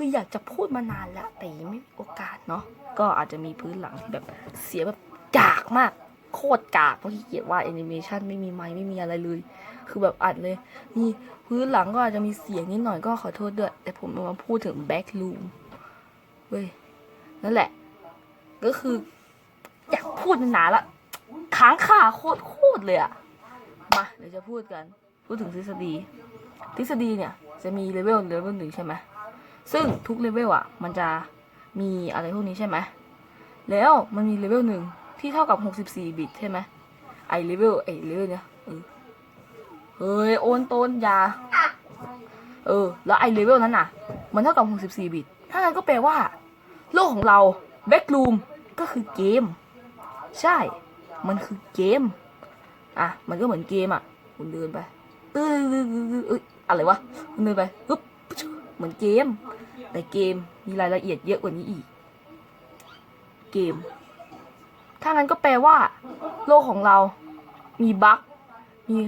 คืออยากจะพูดมานานแล้วแต่ยังไม่มีโอกาสเนาะก็อาจจะมีพื้นหลังที่แบบเสียแบบกากมาก โคตรกากเพราะขี้เกียจวาดแอนิเมชันไม่มีไม้ไม่มีอะไรเลย คือแบบอัดเลยมีพื้นหลังก็อาจจะมีเสียงนิดหน่อยก็ขอโทษด้วย แต่ผมมาพูดถึงแบ็กลูมเว้ยนั่นแหละ ก็คือ อยากพูดมานานละค้างคาโคตรโคตรเลยอะมาเดี๋ยวจะพูดกัน พูดถึงทฤษฎีทฤษฎีเนี่ย จะมีเลเวลเลเวลหนึ่งใช่ไหม ซึ่งทุกเลเวลอะมันจะมีอะไรพวกนี้ใช่ไหม แล้วมันมีเลเวลหนึ่งที่เท่ากับ 64 บิตใช่ไหมไอเลเวลไอเลเวลเนี่ยเฮ้ย โอนโตนยา เออ แล้วไอเลเวลนั้นน่ะ มันเท่ากับ 64 บิต ถ้างั้นก็แปลว่า โลกของเราแบ็กลูมก็คือเกม ใช่ มันคือเกม อะ มันก็เหมือนเกมอะ คุณเดินไปเออออเออเออเอออะไรวะ คุณเดินไปปึ๊บเหมือนเกม แต่เกมมีรายละเอียดเยอะกว่านี้อีก เกม ถ้างั้นก็แปลว่า โลกของเรามีบั๊กมี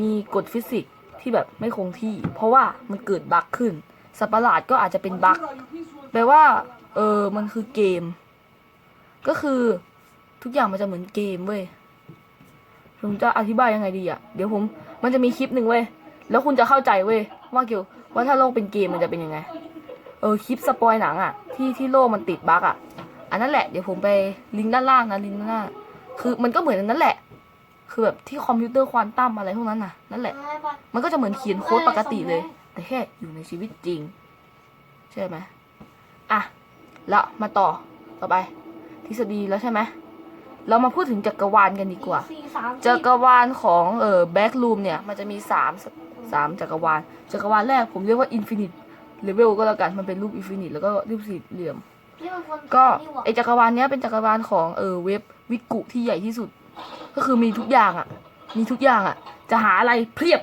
มีกฎฟิสิกส์ที่แบบไม่คงที่ เพราะว่ามันเกิดบั๊กขึ้น สัตว์ประหลาดก็อาจจะเป็นบั๊กแปลว่า เออมันคือเกม ก็คือทุกอย่างมันจะเหมือนเกมเว้ยผมจะอธิบายยังไงดีอะเดี๋ยวผม มันจะมีคลิปหนึ่งเว้ย แล้วคุณจะเข้าใจเว้ยว่าเกี่ยวว่าถ้าโลกเป็นเกมมันจะเป็นยังไง ออคลิปสปอยหนังอะที่ที่โลกมันติดบั๊กอะอันนั้นแหละเดี๋ยวผมไปลิงก์ด้านล่างนะลิงก์ด้านล่างคือมันก็เหมือนอันนั้นแหละ คือแบบที่คอมพิวเตอร์ควอนตัมอะไรพวกนั้นน่ะนั่นแหละ มันก็จะเหมือนเขียนโค้ดปกติเลย แต่แค่อยู่ในชีวิตจริงใช่ไหมอะแล้วมาต่อต่อไป ทฤษฎีแล้วใช่ไหมเรามาพูดถึงจักรวาลกันดีกว่าสี่สามจักรวาลของเอ่อแบ็กลูมเนี่ย มันจะมีสามสามจักรวาล จักรวาลแรกผมเรียกว่าอินฟินิต เลเวลก็แล้วกันมันเป็นรูปอินฟินิตแล้วก็รูปสี่เหลี่ยมนี่มันคนก็นี่หว่าไอจักรวาลเนี้ยเป็นจักรวาลของเออเว็บวิกุที่ใหญ่ที่สุด ก็คือมีทุกอย่างอะ มีทุกอย่างอะ จะหาอะไรเพียบ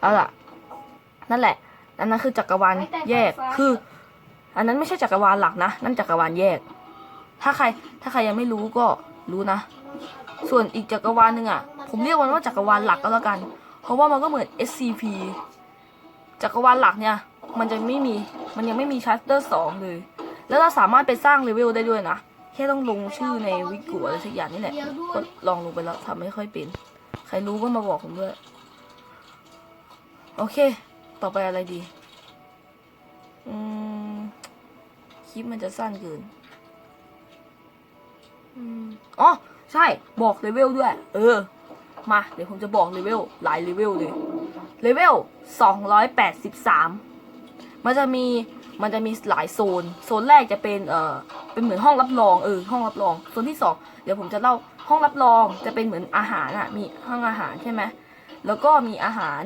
เอาล่ะ นั่นแหละอันนั้นคือจักรวาลแยกคือ อันนั้นไม่ใช่จักรวาลหลักนะนั่นจักรวาลแยก ถ้าใคร ถ้าใครยังไม่รู้ก็รู้นะ ส่วนอีกจักรวาลหนึ่งอะ ผมเรียกมันว่าจักรวาลหลักก็แล้วกัน เพราะว่ามันก็เหมือน SCP จักรวาลหลักเนี่ย มันจะไม่มี มันยังไม่มีชัตเตอร์สองเลย แล้วเราสามารถไปสร้างเลเวลได้ด้วยนะ แค่ต้องลงชื่อในวิกิอะไรสักอย่างนี่แหละเดี๋ยวด้วก็ลองลงไปแล้วทำไม่ค่อยเป็น ใครรู้ก็มาบอกผมด้วย โอเค ต่อไปอะไรดี อืม คลิปมันจะสั้นเกิน อืม อ๋อ ใช่ บอกเลเวลด้วย เออ มา เดี๋ยวผมจะบอกเลเวล หลายเลเวลเลย เลเวลสองร้อยแปดสิบสาม มันจะมีมันจะมีหลายโซน โซนแรกจะเป็นเอ่อเป็นเหมือนห้องรับรองเออห้องรับรอง โซนที่สองเดี๋ยวผมจะเล่าห้องรับรองจะเป็นเหมือนอาหารอะมีห้องอาหารใช่ไหมแล้วก็มีอาหาร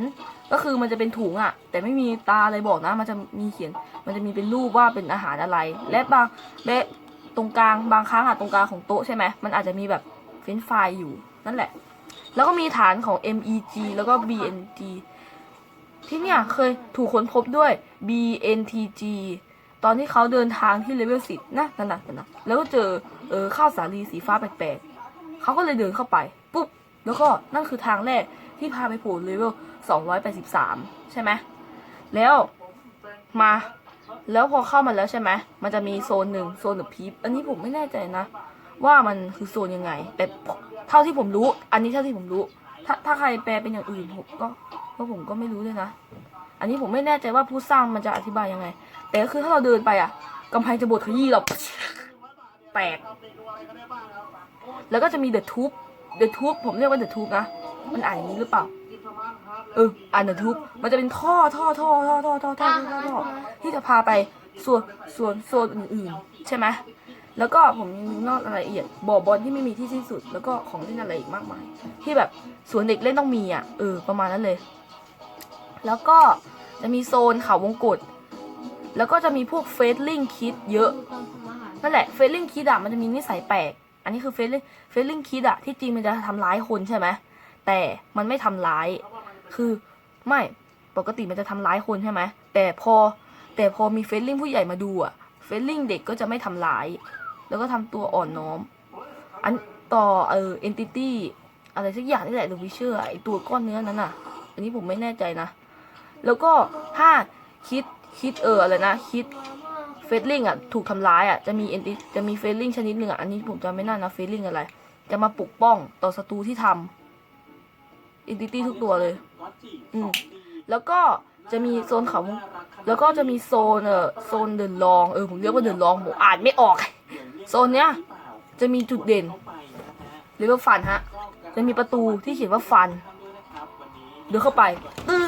ก็คือมันจะเป็นถุงอะแต่ไม่มีตาอะไรบอกนะ มันจะมีเขียน มันจะมีเป็นรูปว่าเป็นอาหารอะไร และบางและตรงกลางบางครั้งอะตรงกลางของโต๊ะใช่ไหมมันอาจจะมีแบบเฟรนช์ฟรายอยู่นั่นแหละ แล้วก็มีฐานของ MEG แล้วก็ BNG ที่เนี่ยเคยถูกค้นพบด้วย BNTG ตอนที่เขาเดินทางที่เลเวลสิบนะนั่นนะนั่นนะแล้วก็เจอเออข้าวสาลีสีฟ้าแปลกๆเขาก็เลยเดินเข้าไป ปุ๊บ แล้วก็นั่นคือทางแรกที่พาไปโผล่เลเวล283ใช่ไหมแล้วมา แล้วพอเข้ามาแล้วใช่ไหมมันจะมีโซนหนึ่งโซนแบบพีปอันนี้ผมไม่แน่ใจนะ ว่ามันคือโซนยังไง แต่เท่าที่ผมรู้ อันนี้เท่าที่ผมรู้ ถ้าถ้าใครแปลเป็นอย่างอื่นผมก็ ก็ผมก็ไม่รู้เลยนะ อันนี้ผมไม่แน่ใจว่าผู้สร้างมันจะอธิบายยังไง แต่ก็คือถ้าเราเดินไปอะกำแพงจะบดขยี้เราแตก แล้วก็จะมีเดอะทูบเดอะทูบผมเรียกว่าเดอะทูบนะ มันอ่านอย่างนี้หรือเปล่า เออ อ่านเดอะทูบมันจะเป็นท่อท่อท่อท่อท่อท่อท่อท่อท่อที่จะพาไปส่วนส่วนโซนอื่นๆ ใช่ไหมแล้วก็ผมมีนอกรายละเอียดบ่อบอลที่ไม่มีที่สิ้นสุด แล้วก็ของเล่นอะไรอีกมากมาย ที่แบบสวนเด็กเล่นต้องมีอะเออประมาณนั้นเลย แล้วก็จะมีโซนเขาวงกตแล้วก็จะมีพวกเฟสลิงคิดเยอะ นั่นแหละเฟลลิงคิดอะมันจะมีนิสัยแปลก อันนี้คือเฟลลิงเฟลลิงคิดอะที่จริงมันจะทำร้ายคนใช่ไหม แต่มันไม่ทำร้าย คือไม่ปกติมันจะทำร้ายคนใช่ไหม แต่พอแต่พอมีเฟลลิงผู้ใหญ่มาดูอะเฟลลิงเด็กก็จะไม่ทำร้าย แล้วก็ทำตัวอ่อนน้อม อันต่อเออเอนติตี้อะไรสักอย่างนี่แหละหรือวิเชอร์ไอตัวก้อนเนื้อนั้นอะอันนี้ผมไม่แน่ใจนะ แล้วก็ถ้าคิดคิดเอออะไรนะคิดเฟลลิงอะถูกทำร้ายอะจะมีเอ็นจะมีเฟลลิงชนิดหนึ่งอะอันนี้ผมจะไม่น่านะเฟลลิงอะไร จะมาปกป้องต่อศัตรูที่ทำเอ็นติตี้ทุกตัวเลยอืมแล้วก็จะมีโซนเขาแล้วก็จะมีโซนเออโซนเดินลองเออผมเรียกว่าเดินลองผมอ่านไม่ออก โซนเนี้ยจะมีจุดเด่นหรือว่าฟันฮะ จะมีประตูที่เขียนว่าฟัน เดินเข้าไปตึ้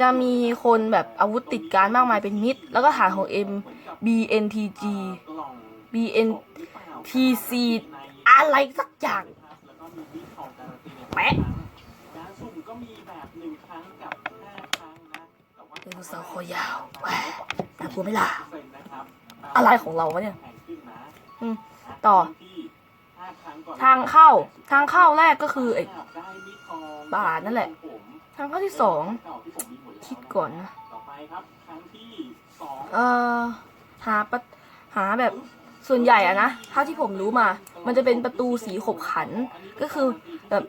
จะมีคนแบบอาวุธติดการมากมายเป็นมิตร แล้วก็ฐานของ M BNTG BNTC อะไรสักอย่างแปะเดูนเสาร์คอยาวแหวน่กลัวไม่ล่ะ อะไรของเราวะเนี่ยต่อ ทางเข้า ทางเข้าแรกก็คือไอ้บาทนั่นแหละ ต่อไปครับครั้งที่สองเอ่อหาปะหาแบบส่วนใหญ่อะนะเท่าที่ผมรู้มา มันจะเป็นประตูสีขบขัน ก็คือแบบ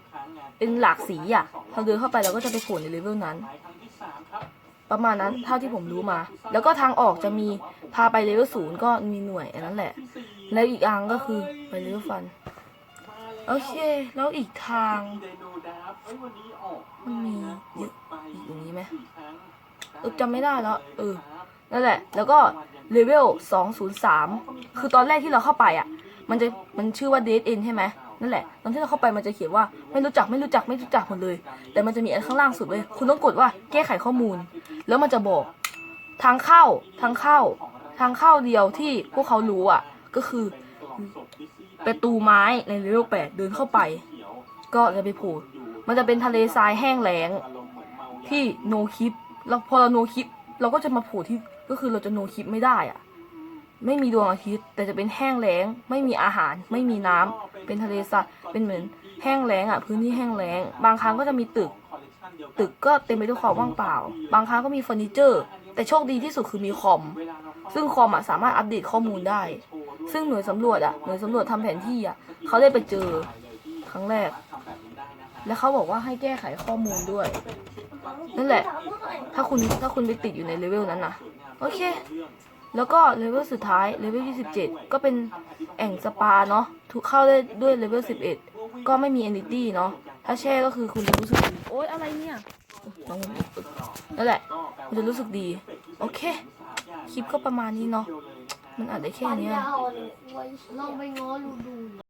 เป็นหลากสีอะเราเดินเข้าไปเราก็จะไปโผล่ในเลเวลนั้นไปครั้งที่สามครับประมาณนั้นเท่าที่ผมรู้มา แล้วก็ทางออกจะมีพาไปเลเวลศูนย์ก็มีหน่วยอันนั้นแหละที่สี่แล้วอีกอันก็คือไปเลเวลฟัน โอเค แล้วอีกทางไดโนดาฟเอ้ยวันนี้ออกมันมีเยอะไปอีกอย่างนี้ไหมเออจำไม่ได้แล้ว เออ นั่นแหละ แล้วก็เลเวล203คือตอนแรกที่เราเข้าไปอะ มันจะ มันชื่อว่า Dead End ใช่ไหมนั่นแหละ ตอนที่เราเข้าไปมันจะเขียนว่าไม่รู้จักไม่รู้จักไม่รู้จักหมดเลย แต่มันจะมีอันข้างล่างสุดเว้ยคุณต้องกดว่าแก้ไขข้อมูล แล้วมันจะบอก ทางเข้า ทางเข้า ทางเข้าเดียวที่พวกเขารู้อะ ก็คือ ประตูไม้ในเลเวล8เดินเข้าไป ก็จะไปโผล่มันจะเป็นทะเลทรายแห้งแล้งที่โนคลิปแล้วพอเราโนคลิปเราก็จะมาโผล่ที่ก็คือเราจะโนคลิปไม่ได้อะไม่มีดวงอาทิตย์ แต่จะเป็นแห้งแล้ง ไม่มีอาหาร ไม่มีน้ำเป็นทะเลทรายเป็นเหมือนแห้งแล้งอะพื้นที่แห้งแล้ง บางครั้งก็จะมีตึก ตึกก็เต็มไปด้วยความว่างเปล่า บางครั้งก็มีเฟอร์นิเจอร์ แต่โชคดีที่สุดคือมีคอม ซึ่งคอมอะสามารถอัปเดตข้อมูลได้ ซึ่งหน่วยสำรวจอะหน่วยสำรวจทำแผนที่อะเขาได้ไปเจอครั้งแรก แล้วเขาบอกว่าให้แก้ไขข้อมูลด้วย นั่นแหละ ถ้าคุณถ้าคุณไปติดอยู่ในเลเวลนั้นนะโอเค แล้วก็เลเวลสุดท้ายเลเวล27 ก็เป็นแอ่งสปาเนาะทุกเข้าได้ด้วยเลเวล11 ก็ไม่มี n อ t y เนาะถ้าแช่ก็คือคุณจะรู้สึกโอ๊ยอะไรเนี่ยน้องนั่นแหละคุณจะรู้สึกดี โอเค คลิปก็ประมาณนี้เนาะ มันอาจได้แค่เนี้ลยลองไปง้อดูดู